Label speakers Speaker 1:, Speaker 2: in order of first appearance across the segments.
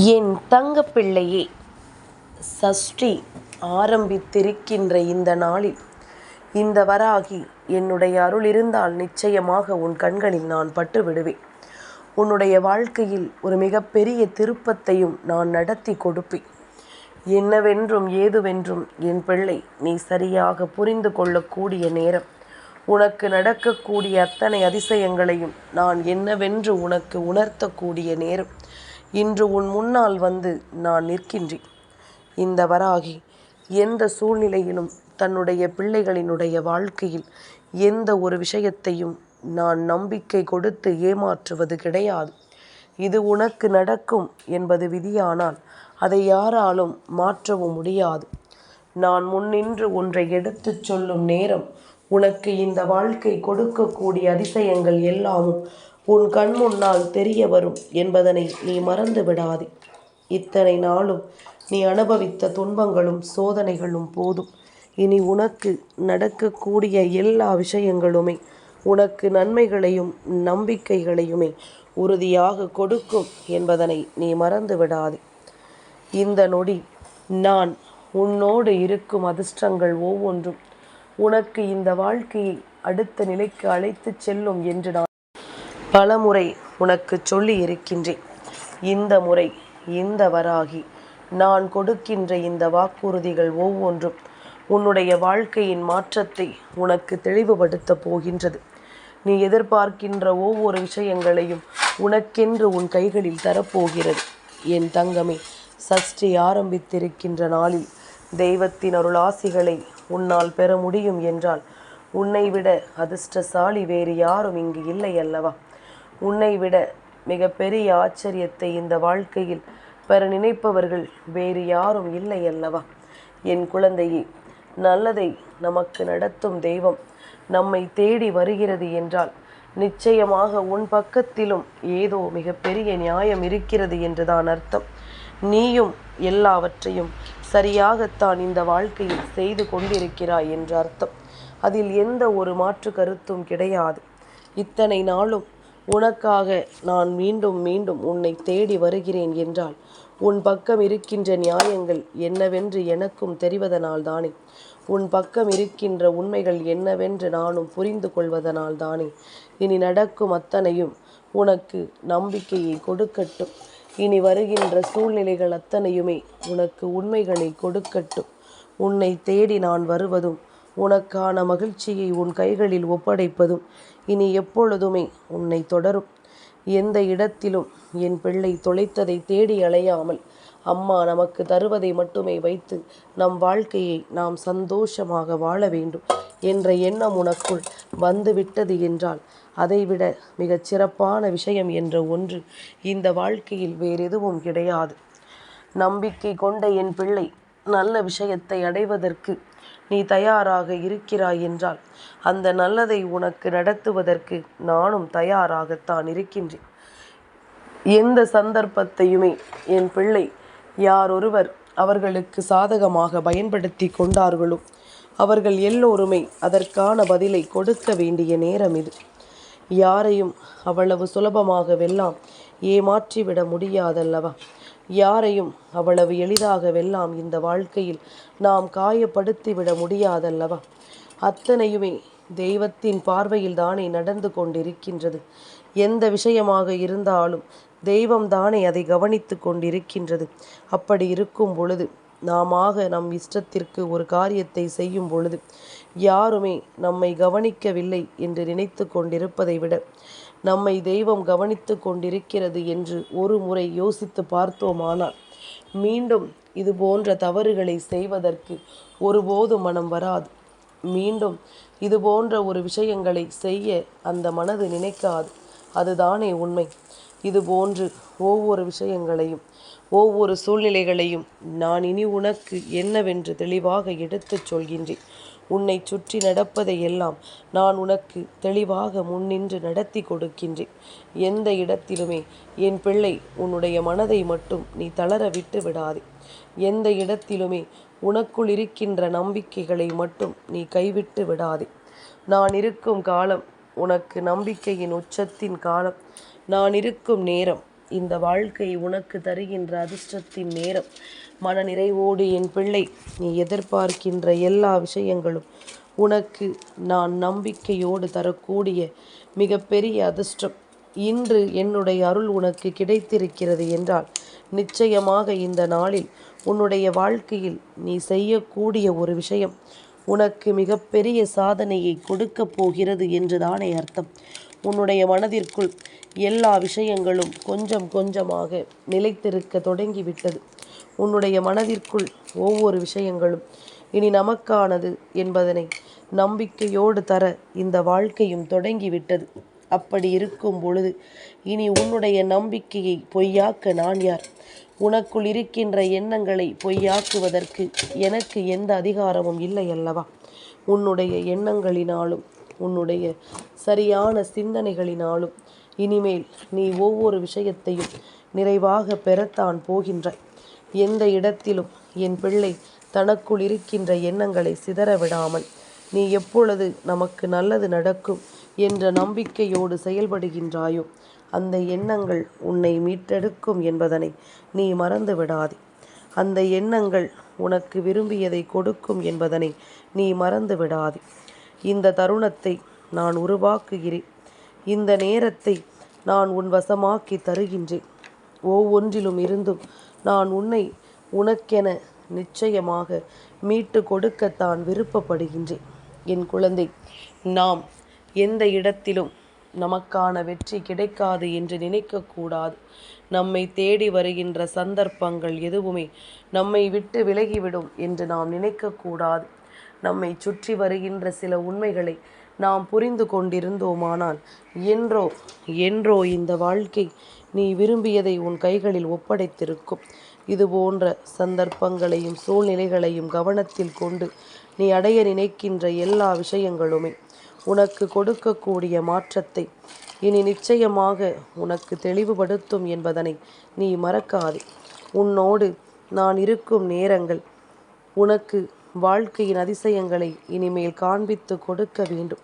Speaker 1: என் தங்கப்பிள்ளையே சஷ்டி ஆரம்பித்திருக்கின்ற இந்த நாளில் இந்த வராகி என்னுடைய அருள் இருந்தால் நிச்சயமாக உன் கண்களில் நான் பட்டு விடுவேன். உன்னுடைய வாழ்க்கையில் ஒரு மிகப்பெரிய திருப்பத்தையும் நான் நடத்தி கொடுப்பேன். என்னவென்றும் ஏதுவென்றும் என் பிள்ளை நீ சரியாக புரிந்து கொள்ளக்கூடிய நேரம். உனக்கு நடக்கக்கூடிய அத்தனை அதிசயங்களையும் நான் என்னவென்று உனக்கு உணர்த்தக்கூடிய நேரம். இன்று உன் முன்னால் வந்து நான் நிற்கின்றேன். இந்த வராகி எந்த சூழ்நிலையிலும் தன்னுடைய பிள்ளைகளினுடைய வாழ்க்கையில் எந்த ஒரு விஷயத்தையும் நான் நம்பிக்கை கொடுத்து ஏமாற்றுவது கிடையாது. இது உனக்கு நடக்கும் என்பது விதியானால் அதை யாராலும் மாற்றவும் முடியாது. நான் முன்னின்று ஒன்றை எடுத்துச் சொல்லும் நேரம் உனக்கு இந்த வாழ்க்கை கொடுக்கக்கூடிய அதிசயங்கள் எல்லாமும் உன் கண் முன்னால் தெரிய வரும் என்பதனை நீ மறந்து விடாதே. இத்தனை நாளும் நீ அனுபவித்த துன்பங்களும் சோதனைகளும் போதும். இனி உனக்கு நடக்கக்கூடிய எல்லா விஷயங்களுமே உனக்கு நன்மைகளையும் நம்பிக்கைகளையுமே உறுதியாக கொடுக்கும் என்பதனை நீ மறந்து விடாதே. இந்த நொடி நான் உன்னோடு இருக்கும் அதிர்ஷ்டங்கள் ஒவ்வொன்றும் உனக்கு இந்த வாழ்க்கையை அடுத்த நிலைக்கு அழைத்துச் செல்லும் என்று நான் பலமுறை உனக்கு சொல்லி இருக்கின்றேன். இந்த முறை இந்த வராகி நான் கொடுக்கின்ற இந்த வாக்குறுதிகள் ஒவ்வொன்றும் உன்னுடைய வாழ்க்கையின் மாற்றத்தை உனக்கு தெளிவுபடுத்தப் போகின்றது. நீ எதிர்பார்க்கின்ற ஒவ்வொரு விஷயங்களையும் உனக்கென்று உன் கைகளில் தரப்போகிறது. என் தங்கமே சஷ்டி ஆரம்பித்திருக்கின்ற நாளில் தெய்வத்தின் அருளாசிகளை உன்னால் பெற முடியும் என்றால் உன்னை விட அதிர்ஷ்டசாலி வேறு யாரும் இங்கு இல்லை அல்லவா? உன்னை விட மிகப்பெரிய ஆச்சரியத்தை இந்த வாழ்க்கையில் பெற நினைப்பவர்கள் வேறு யாரும் இல்லை அல்லவா? என் குழந்தையே நல்லதை நமக்கு நடத்தும் தெய்வம் நம்மை தேடி வருகிறது என்றால் நிச்சயமாக உன் பக்கத்திலும் ஏதோ மிகப்பெரிய நியாயம் இருக்கிறது என்றுதான் அர்த்தம். நீயும் எல்லாவற்றையும் சரியாகத்தான் இந்த வாழ்க்கையில் செய்து கொண்டிருக்கிறாய் என்று அர்த்தம். அதில் எந்த ஒரு மாற்று கருத்தும் கிடையாது. இத்தனை நாளும் உனக்காக நான் மீண்டும் மீண்டும் உன்னை தேடி வருகிறேன் என்றால் உன் பக்கம் இருக்கின்ற நியாயங்கள் என்னவென்று எனக்கும் தெரிவதனால் தானே. உன் பக்கம் இருக்கின்ற உண்மைகள் என்னவென்று நானும் புரிந்து கொள்வதனால் தானே. இனி நடக்கும் அத்தனையும் உனக்கு நம்பிக்கையை கொடுக்கட்டும். இனி வருகின்ற சூழ்நிலைகள் அத்தனையுமே உனக்கு உண்மைகளை கொடுக்கட்டும். உன்னை தேடி நான் வருவதும் உனக்கான மகிழ்ச்சியை உன் கைகளில் ஒப்படைப்பதும் இனி எப்பொழுதுமே உன்னை தொடரும். எந்த இடத்திலும் என் பிள்ளை தொலைத்ததை தேடி அலையாமல் அம்மா நமக்கு தருவதை மட்டுமே வைத்து நம் வாழ்க்கையை நாம் சந்தோஷமாக வாழ வேண்டும் என்ற எண்ணம் உனக்குள் வந்துவிட்டது என்றால் அதைவிட மிகச் சிறப்பான விஷயம் என்ற ஒன்று இந்த வாழ்க்கையில் வேறெதுவும் கிடையாது. நம்பிக்கை கொண்ட என் பிள்ளை நல்ல விஷயத்தை அடைவதற்கு நீ தயாராக இருக்கிறாய் என்றால் அந்த நல்லதை உனக்கு நடத்துவதற்கு நானும் தயாராகத்தான் இருக்கின்றேன். எந்த சந்தர்ப்பத்தையுமே என் பிள்ளை யாரொருவர் அவர்களுக்கு சாதகமாக பயன்படுத்தி கொண்டார்களோ அவர்கள் எல்லோருமே அதற்கான பதிலை கொடுக்க வேண்டிய நேரம் இது. யாரையும் அவ்வளவு சுலபமாக வெல்லாம் ஏமாற்றிவிட முடியாதல்லவா? யாரையும் அவ்வளவு எளிதாக வெல்லாம் இந்த வாழ்க்கையில் நாம் காயப்படுத்திவிட முடியாதல்லவா? அத்தனையுமே தெய்வத்தின் பார்வையில் தானே நடந்து கொண்டிருக்கின்றது. எந்த விஷயமாக இருந்தாலும் தெய்வம் தானே அதை கவனித்து கொண்டிருக்கின்றது. அப்படி இருக்கும் பொழுது நாமாக நம் இஷ்டத்திற்கு ஒரு காரியத்தை செய்யும் பொழுது யாருமே நம்மை கவனிக்கவில்லை என்று நினைத்து கொண்டிருப்பதை விட நம்மை தெய்வம் கவனித்து கொண்டிருக்கிறது என்று ஒரு முறை யோசித்து பார்த்தோமானால் மீண்டும் இது போன்ற தவறுகளை செய்வதற்கு ஒருபோதும் மனம் வராது. மீண்டும் இது போன்ற ஒரு விஷயங்களை செய்ய அந்த மனது நினைக்காது. அதுதானே உண்மை. இது போன்று ஒவ்வொரு விஷயங்களையும் ஒவ்வொரு சூழ்நிலைகளையும் நான் இனி உனக்கு என்னவென்று தெளிவாக எடுத்துச் சொல்கின்றேன். உன்னை சுற்றி நடப்பதையெல்லாம் நான் உனக்கு தெளிவாக முன்னின்று நடத்தி கொடுக்கின்றேன். எந்த இடத்திலுமே என் பிள்ளை உன்னுடைய மனதை மட்டும் நீ தளர விட்டு விடாதே. எந்த இடத்திலுமே உனக்குள் இருக்கின்ற நம்பிக்கைகளை மட்டும் நீ கைவிட்டு விடாதே. நான் இருக்கும் காலம் உனக்கு நம்பிக்கையின் உச்சத்தின் காலம். நான் இருக்கும் நேரம் இந்த வாழ்க்கை உனக்கு தருகின்ற அதிர்ஷ்டத்தின் நேரம். மன நிறைவோடு என் பிள்ளை நீ எதிர்பார்க்கின்ற எல்லா விஷயங்களும் உனக்கு நான் நம்பிக்கையோடு தரக்கூடிய மிகப்பெரிய அதிர்ஷ்டம். இன்று என்னுடைய அருள் உனக்கு கிடைத்திருக்கிறது என்றால் நிச்சயமாக இந்த நாளில் உன்னுடைய வாழ்க்கையில் நீ செய்யக்கூடிய ஒரு விஷயம் உனக்கு மிகப்பெரிய சாதனையை கொடுக்கப் போகிறது என்று தானே அர்த்தம். உன்னுடைய மனதிற்குள் எல்லா விஷயங்களும் கொஞ்சம் கொஞ்சமாக நிலைத்திருக்க தொடங்கிவிட்டது. உன்னுடைய மனதிற்குள் ஒவ்வொரு விஷயங்களும் இனி நமக்கானது என்பதனை நம்பிக்கையோடு தர இந்த வாழ்க்கையும் தொடங்கிவிட்டது. அப்படி இருக்கும் பொழுது இனி உன்னுடைய நம்பிக்கையை பொய்யாக்க நான் யார்? உனக்குள் இருக்கின்ற எண்ணங்களை பொய்யாக்குவதற்கு எனக்கு எந்த அதிகாரமும் இல்லை அல்லவா? உன்னுடைய எண்ணங்களினாலும் உன்னுடைய சரியான சிந்தனைகளினாலும் இனிமேல் நீ ஒவ்வொரு விஷயத்தையும் நிறைவாக பெறத்தான் போகின்ற எந்த இடத்திலும் என் பிள்ளை தனக்குள் இருக்கின்ற எண்ணங்களை சிதற விடாமல் நீ எப்பொழுது நமக்கு நல்லது நடக்கும் என்ற நம்பிக்கையோடு செயல்படுகின்றாயோ அந்த எண்ணங்கள் உன்னை மீட்டெடுக்கும் என்பதனை நீ மறந்து விடாதே. அந்த எண்ணங்கள் உனக்கு விரும்பியதை கொடுக்கும் என்பதனை நீ மறந்து விடாதே. இந்த தருணத்தை நான் உருவாக்குகிறேன். இந்த நேரத்தை நான் உன் வசமாக்கி தருகின்றேன். ஒவ்வொன்றிலும் இருந்தும் நான் உன்னை உனக்கென நிச்சயமாக மீட்டு கொடுக்கத்தான் விருப்பப்படுகின்றேன். என் குழந்தை நாம் எந்த இடத்திலும் நமக்கான வெற்றி கிடைக்காது என்று நினைக்கக்கூடாது நம்மை தேடி வருகின்ற சந்தர்ப்பங்கள் எதுவுமே நம்மை விட்டு விலகிவிடும் என்று நாம் நினைக்கக்கூடாது நம்மை சுற்றி வருகின்ற சில உண்மைகளை நாம் புரிந்து கொண்டிருந்தோமானால் என்றோ என்றோ இந்த வாழ்க்கை நீ விரும்பியதை உன் கைகளில் ஒப்படைத்திருக்கும். இது போன்ற சந்தர்ப்பங்களையும் சூழ்நிலைகளையும் கவனத்தில் கொண்டு நீ அடைய நினைக்கின்ற எல்லா விஷயங்களுமே உனக்கு கொடுக்கக்கூடிய மாற்றத்தை இனி நிச்சயமாக உனக்கு தெளிவுபடுத்தும் என்பதனை நீ மறக்காதே. உன்னோடு நான் இருக்கும் நேரங்கள் உனக்கு வாழ்க்கையின் அதிசயங்களை இனிமேல் காண்பித்து கொடுக்க வேண்டும்.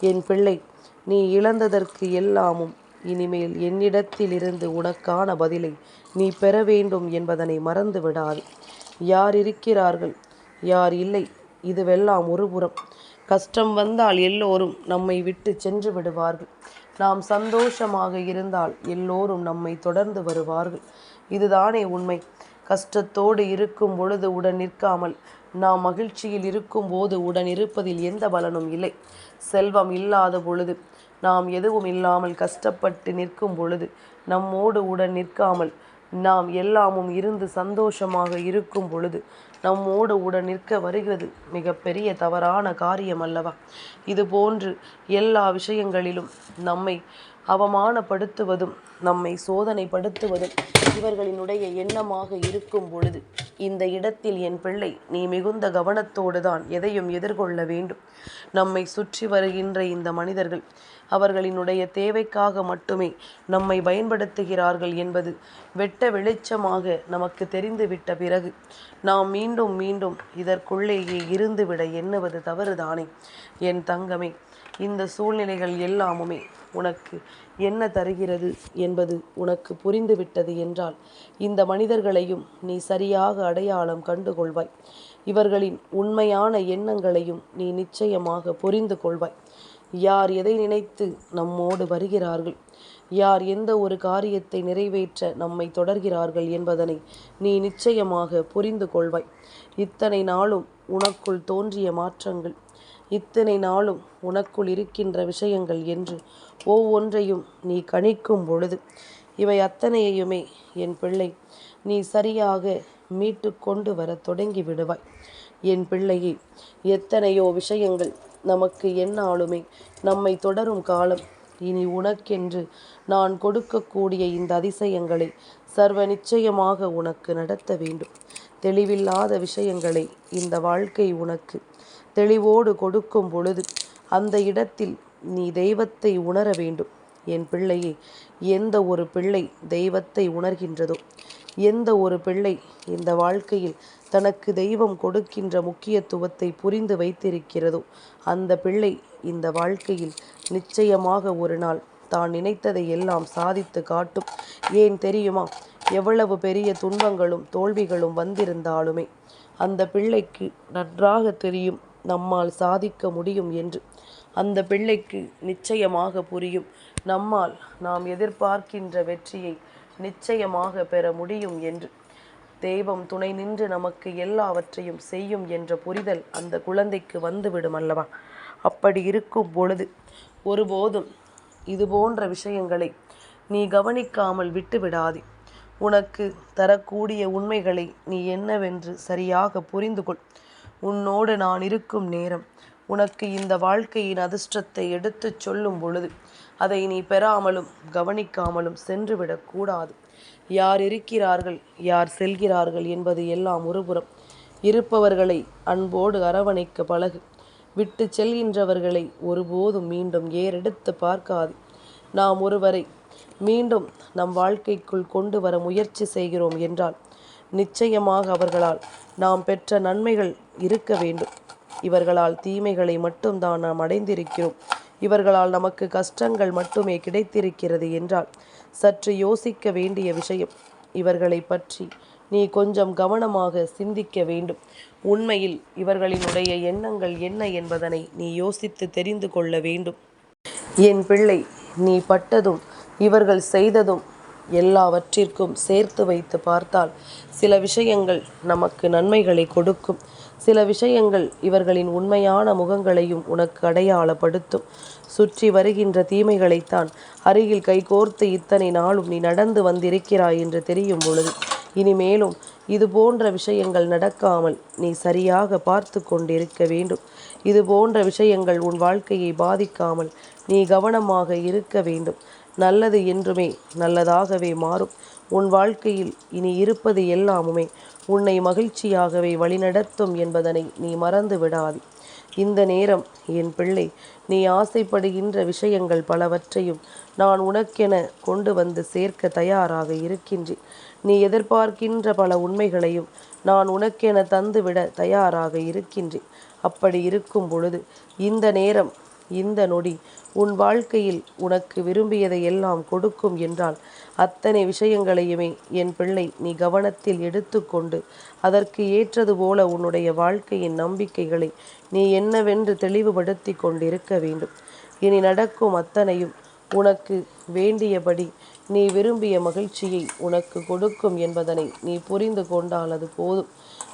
Speaker 1: என் பிள்ளை நீ இழந்ததற்கு எல்லாமும் இனிமேல் என்னிடத்திலிருந்து உனக்கான பதிலை நீ பெற வேண்டும் என்பதனை மறந்து விடாது. யார் இருக்கிறார்கள்? யார் இல்லை? இதுவெல்லாம் ஒருபுறம். கஷ்டம் வந்தால் எல்லோரும் நம்மை விட்டு சென்று விடுவார்கள். நாம் சந்தோஷமாக இருந்தால் எல்லோரும் நம்மை தொடர்ந்து வருவார்கள். இதுதானே உண்மை. கஷ்டத்தோடு இருக்கும் பொழுது உடன் நிற்காமல் நாம் மகிழ்ச்சியில் இருக்கும் போது உடன் இருப்பதில் எந்த பலனும் இல்லை. செல்வம் இல்லாத பொழுது நாம் எதுவும் இல்லாமல் கஷ்டப்பட்டு நிற்கும் பொழுது நம்மோடு உடன் நிற்காமல் நாம் எல்லாமும் இருந்து சந்தோஷமாக இருக்கும் பொழுது நம்மோடு உடன் நிற்க வருகிறது மிகப்பெரிய தவறான காரியம் அல்லவா? இது போன்று எல்லா விஷயங்களிலும் நம்மை அவமானப்படுத்துவதும் நம்மை சோதனைப்படுத்துவதும் இவர்களினுடைய எண்ணமாக இருக்கும் பொழுது இந்த இடத்தில் என் பிள்ளை நீ மிகுந்த கவனத்தோடு தான் எதையும் எதிர்கொள்ள வேண்டும். நம்மை சுற்றி வருகின்ற இந்த மனிதர்கள் அவர்களினுடைய தேவைக்காக மட்டுமே நம்மை பயன்படுத்துகிறார்கள் என்பது வெட்ட வெளிச்சமாக நமக்கு தெரிந்துவிட்ட பிறகு நாம் மீண்டும் மீண்டும் இதற்குள்ளேயே இருந்துவிட எண்ணுவது தவறுதானே? என் தங்கமே இந்த சூழ்நிலைகள் எல்லாமுமே உனக்கு என்ன தருகிறது என்பது உனக்கு புரிந்துவிட்டது என்றால் இந்த மனிதர்களையும் நீ சரியாக அடையாளம் கண்டுகொள்வாய். இவர்களின் உண்மையான எண்ணங்களையும் நீ நிச்சயமாக புரிந்து கொள்வாய் யார் எதை நினைத்து நம்மோடு வருகிறார்கள்? யார் எந்த ஒரு காரியத்தை நிறைவேற்ற நம்மை தொடர்கிறார்கள் என்பதனை நீ நிச்சயமாக புரிந்து கொள்வாய் இத்தனை நாளும் உனக்குள் தோன்றிய மாற்றங்கள் இத்தனை நாளும் உனக்குள் இருக்கின்ற விஷயங்கள் என்று ஒவ்வொன்றையும் நீ கணிக்கும் பொழுது இவை அத்தனையுமே என் பிள்ளை நீ சரியாக மீட்டு கொண்டு வர தொடங்கி விடுவாய். என் பிள்ளையே எத்தனையோ விஷயங்கள் நமக்கு என்னாலுமே நம்மை தொடரும் காலம். இனி உனக்கென்று நான் கொடுக்கக்கூடிய இந்த அதிசயங்களை சர்வ நிச்சயமாக உனக்கு நடத்த வேண்டும். தெளிவில்லாத விஷயங்களை இந்த வாழ்க்கை உனக்கு தெளிவோடு கொடுக்கும் பொழுது அந்த இடத்தில் நீ தெய்வத்தை உணர வேண்டும். என் பிள்ளையே எந்த ஒரு பிள்ளை தெய்வத்தை உணர்கின்றதோ எந்த ஒரு பிள்ளை இந்த வாழ்க்கையில் தனக்கு தெய்வம் கொடுக்கின்ற முக்கியத்துவத்தை புரிந்து வைத்திருக்கிறதோ அந்த பிள்ளை இந்த வாழ்க்கையில் நிச்சயமாக ஒரு நாள் தான் நினைத்ததை எல்லாம் சாதித்து காட்டும். ஏன் தெரியுமா? எவ்வளவு பெரிய துன்பங்களும் தோல்விகளும் வந்திருந்தாலுமே அந்த பிள்ளைக்கு நன்றாக தெரியும். நம்மால் சாதிக்க முடியும் என்று. அந்த பிள்ளைக்கு நிச்சயமாக புரியும். நம்மால் நாம் எதிர்பார்க்கின்ற வெற்றியை நிச்சயமாக பெற முடியும் என்று. தெய்வம் துணை நின்று நமக்கு எல்லாவற்றையும் செய்யும் என்ற புரிதல் அந்த குழந்தைக்கு வந்துவிடும் அல்லவா? அப்படி இருக்கும் பொழுது ஒருபோதும் இது போன்ற விஷயங்களை நீ கவனிக்காமல் விட்டுவிடாதே. உனக்கு தரக்கூடிய உண்மைகளை நீ என்னவென்று சரியாக புரிந்து கொள் உன்னோடு நான் இருக்கும் நேரம். உனக்கு இந்த வாழ்க்கையின் அதிர்ஷ்டத்தை எடுத்துச் சொல்லும் பொழுது அதை நீ பெறாமலும் கவனிக்காமலும் சென்றுவிடக்கூடாது யார் இருக்கிறார்கள் யார் செல்கிறார்கள் என்பது எல்லாம் ஒருபுறம். இருப்பவர்களை அன்போடு அரவணைக்க பழகு. விட்டு செல்கின்றவர்களை ஒருபோதும் மீண்டும் ஏறெடுத்து பார்க்காது. நாம் ஒருவரை மீண்டும் நம் வாழ்க்கைக்குள் கொண்டு வர முயற்சி செய்கிறோம் என்றால் நிச்சயமாக அவர்களால் நாம் பெற்ற நன்மைகள் இருக்க வேண்டும். இவர்களால் தீமைகளை மட்டும்தான் நாம் அடைந்திருக்கிறோம். இவர்களால் நமக்கு கஷ்டங்கள் மட்டுமே கிடைத்திருக்கிறது என்றால் சற்று யோசிக்க வேண்டிய விஷயம். இவர்களை பற்றி நீ கொஞ்சம் கவனமாக சிந்திக்க வேண்டும். உண்மையில் இவர்களினுடைய எண்ணங்கள் என்ன என்பதனை நீ யோசித்து தெரிந்து கொள்ள வேண்டும். என் பிள்ளை நீ பட்டதும் இவர்கள் செய்ததும் எல்லாவற்றிற்கும் சேர்த்து வைத்து பார்த்தால் சில விஷயங்கள் நமக்கு நன்மைகளை கொடுக்கும். சில விஷயங்கள் இவர்களின் உண்மையான முகங்களையும் உனக்கு அடையாளப்படுத்தும். சுற்றி வருகின்ற தீமைகளைத்தான் அருகில் கைகோர்த்து இத்தனை நாளும் நீ நடந்து வந்திருக்கிறாய் என்று தெரியும் பொழுது இனிமேலும் இது போன்ற விஷயங்கள் நடக்காமல் நீ சரியாக பார்த்து கொண்டிருக்க வேண்டும். இது போன்ற விஷயங்கள் உன் வாழ்க்கையை பாதிக்காமல் நீ கவனமாக இருக்க வேண்டும். நல்லது என்றுமே நல்லதாகவே மாறும். உன் வாழ்க்கையில் இனி இருப்பது எல்லாமுமே உன்னை மகிழ்ச்சியாகவே வழிநடத்தும் என்பதனை நீ மறந்து விடாதே. இந்த நேரம் என் பிள்ளை நீ ஆசைப்படுகின்ற விஷயங்கள் பலவற்றையும் நான் உனக்கென கொண்டு வந்து சேர்க்க தயாராக இருக்கின்றேன். நீ எதிர்பார்க்கின்ற பல உண்மைகளையும் நான் உனக்கென தந்துவிட தயாராக இருக்கின்றேன். அப்படி இருக்கும் பொழுது இந்த நேரம் இந்த நொடி உன் வாழ்க்கையில் உனக்கு விரும்பியதை எல்லாம் கொடுக்கும் என்றால் அத்தனை விஷயங்களையுமே என் பிள்ளை நீ கவனத்தில் எடுத்துக்கொண்டு அதற்கு ஏற்றது போல உன்னுடைய வாழ்க்கையின் நம்பிக்கைகளை நீ என்னவென்று தெளிவுபடுத்தி கொண்டிருக்க வேண்டும். இனி நடக்கும் அத்தனையும் உனக்கு வேண்டியபடி நீ விரும்பிய மகிழ்ச்சியை உனக்கு கொடுக்கும் என்பதனை நீ புரிந்து கொண்டால் அது போதும்.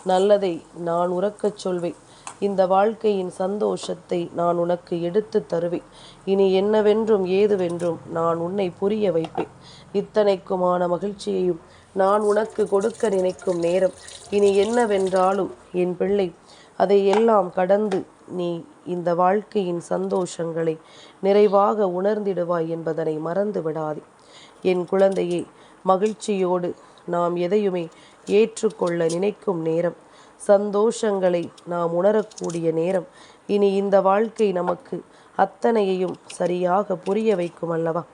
Speaker 1: நல்லதை நான் உறக்கச் சொல்வேன். இந்த வாழ்க்கையின் சந்தோஷத்தை நான் உனக்கு எடுத்து தருவேன். இனி என்னவென்றும் ஏதுவென்றும் நான் உன்னை புரிய வைப்பேன். இத்தனைக்குமான மகிழ்ச்சியையும் நான் உனக்கு கொடுக்க நினைக்கும் நேரம். இனி என்னவென்றாலும் என் பிள்ளை அதை எல்லாம் கடந்து நீ இந்த வாழ்க்கையின் சந்தோஷங்களை நிறைவாக உணர்ந்திடுவாய் என்பதனை மறந்து விடாதே. என் குழந்தையை மகிழ்ச்சியோடு நாம் எதையுமே ஏற்றுக்கொள்ள நினைக்கும் நேரம். சந்தோஷங்களை நாம் உணரக்கூடிய நேரம். இனி இந்த வாழ்க்கை நமக்கு அத்தனையையும் சரியாக புரிய வைக்கும் அல்லவா?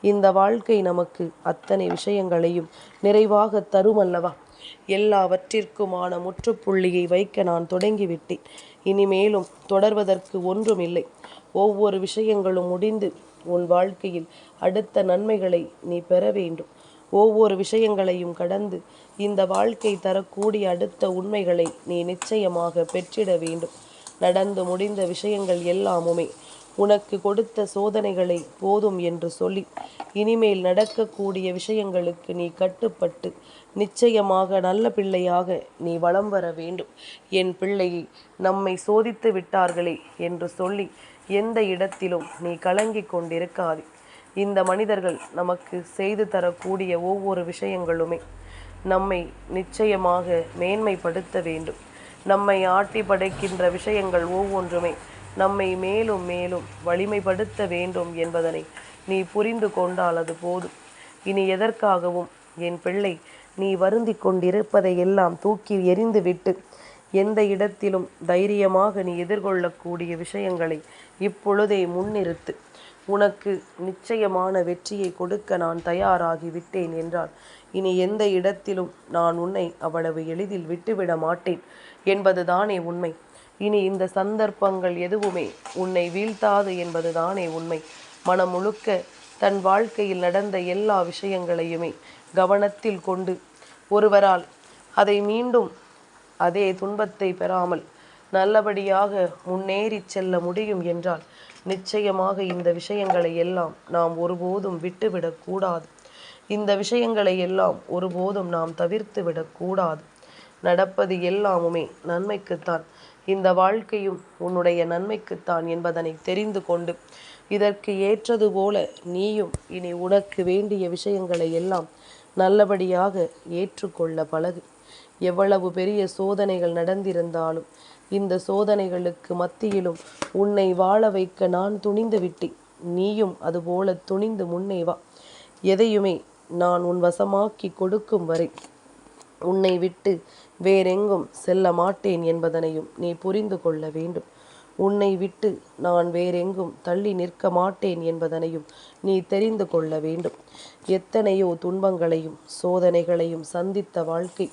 Speaker 1: இந்த வாழ்க்கை நமக்கு அத்தனை விஷயங்களையும் நிறைவாக தரும் அல்லவா? எல்லாவற்றிற்குமான முற்றுப்புள்ளியை வைக்க நான் தொடங்கிவிட்டேன். இனிமேலும் தொடர்வதற்கு ஒன்றுமில்லை. ஒவ்வொரு விஷயங்களும் முடிந்து உன் வாழ்க்கையில் அடுத்த நன்மைகளை நீ பெற வேண்டும். ஒவ்வொரு விஷயங்களையும் கடந்து இந்த வாழ்க்கை தரக்கூடிய அடுத்த உண்மைகளை நீ நிச்சயமாக பெற்றிட வேண்டும். நடந்து முடிந்த விஷயங்கள் எல்லாமுமே உனக்கு கொடுத்த சோதனைகளை போதும் என்று சொல்லி இனிமேல் நடக்கக்கூடிய விஷயங்களுக்கு நீ கட்டுப்பட்டு நிச்சயமாக நல்ல பிள்ளையாக நீ வளம் வர வேண்டும். என் பிள்ளையை நம்மை சோதித்து விட்டார்களே என்று சொல்லி எந்த இடத்திலும் நீ கலங்கிக் கொண்டிருக்காதே. இந்த மனிதர்கள் நமக்கு செய்து தரக்கூடிய ஒவ்வொரு விஷயங்களுமே நம்மை நிச்சயமாக மேன்மைப்படுத்த வேண்டும். நம்மை ஆட்டி படைக்கின்ற விஷயங்கள் ஒவ்வொன்றுமே நம்மை மேலும் மேலும் வலிமைப்படுத்த வேண்டும் என்பதனை நீ புரிந்து கொண்டால் அது போதும். இனி எதற்காகவும் என் பிள்ளை நீ வருந்தி கொண்டிருப்பதை எல்லாம் தூக்கி எறிந்துவிட்டு எந்த இடத்திலும் தைரியமாக நீ எதிர்கொள்ளக்கூடிய விஷயங்களை இப்பொழுதே முன்னிறுத்து. உனக்கு நிச்சயமான வெற்றியை கொடுக்க நான் தயாராகி விட்டேன் என்றால் இனி எந்த இடத்திலும் நான் உன்னை அவ்வளவு எளிதில் விட்டுவிட மாட்டேன் என்பதுதானே உண்மை. இனி இந்த சந்தர்ப்பங்கள் எதுவுமே உன்னை வீழ்த்தாது என்பதுதானே உண்மை. மனம் முழுக்க தன் வாழ்க்கையில் நடந்த எல்லா விஷயங்களையுமே கவனத்தில் கொண்டு ஒருவரால் அதை மீண்டும் அதே துன்பத்தை பெறாமல் நல்லபடியாக முன்னேறி செல்ல முடியும் என்றால் நிச்சயமாக இந்த விஷயங்களை எல்லாம் நாம் ஒருபோதும் விட்டுவிடக்கூடாது இந்த விஷயங்களை எல்லாம் ஒருபோதும் நாம் தவிர்த்து விடக்கூடாது நடப்பது எல்லாமுமே நன்மைக்குத்தான். இந்த வாழ்க்கையும் உன்னுடைய நன்மைக்குத்தான் என்பதனை தெரிந்து கொண்டு இதற்கு ஏற்றது போல நீயும் இனி உனக்கு வேண்டிய விஷயங்களை எல்லாம் நல்லபடியாக ஏற்றுக்கொள்ள பழகு. எவ்வளவு பெரிய சோதனைகள் நடந்திருந்தாலும் இந்த சோதனைகளுக்கு மத்தியிலும் உன்னை வாழ வைக்க நான் துணிந்து விட்டேன். நீயும் அதுபோல துணிந்து முன்னே வா. எதையுமே நான் உன் வசமாக்கி கொடுக்கும் வரை உன்னை விட்டு வேறெங்கும் செல்ல மாட்டேன் என்பதனையும் நீ புரிந்து கொள்ள வேண்டும். உன்னை விட்டு நான் வேறெங்கும் தள்ளி நிற்க மாட்டேன் என்பதனையும் நீ தெரிந்து கொள்ள வேண்டும். எத்தனையோ துன்பங்களையும் சோதனைகளையும் சந்தித்த வாழ்க்கை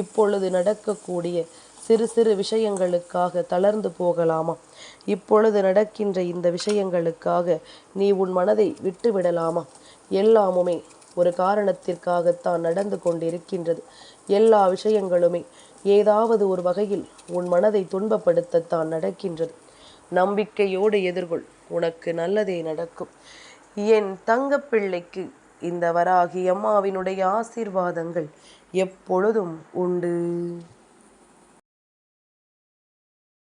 Speaker 1: இப்பொழுது நடக்கக்கூடிய சிறு சிறு விஷயங்களுக்காக தளர்ந்து போகலாமா? இப்பொழுது நடக்கின்ற இந்த விஷயங்களுக்காக நீ உன் மனதை விட்டு விடலாமா? எல்லாமுமே ஒரு காரணத்திற்காகத்தான் நடந்து கொண்டிருக்கின்றது. எல்லா விஷயங்களுமே ஏதாவது ஒரு வகையில் உன் மனதை துன்பப்படுத்தத்தான் நடக்கின்றது. நம்பிக்கையோடு எதிர்கொள் உனக்கு நல்லதே நடக்கும். என் தங்கப்பிள்ளைக்கு இந்த வராகி அம்மாவினுடைய ஆசீர்வாதங்கள் எப்பொழுதும் உண்டு.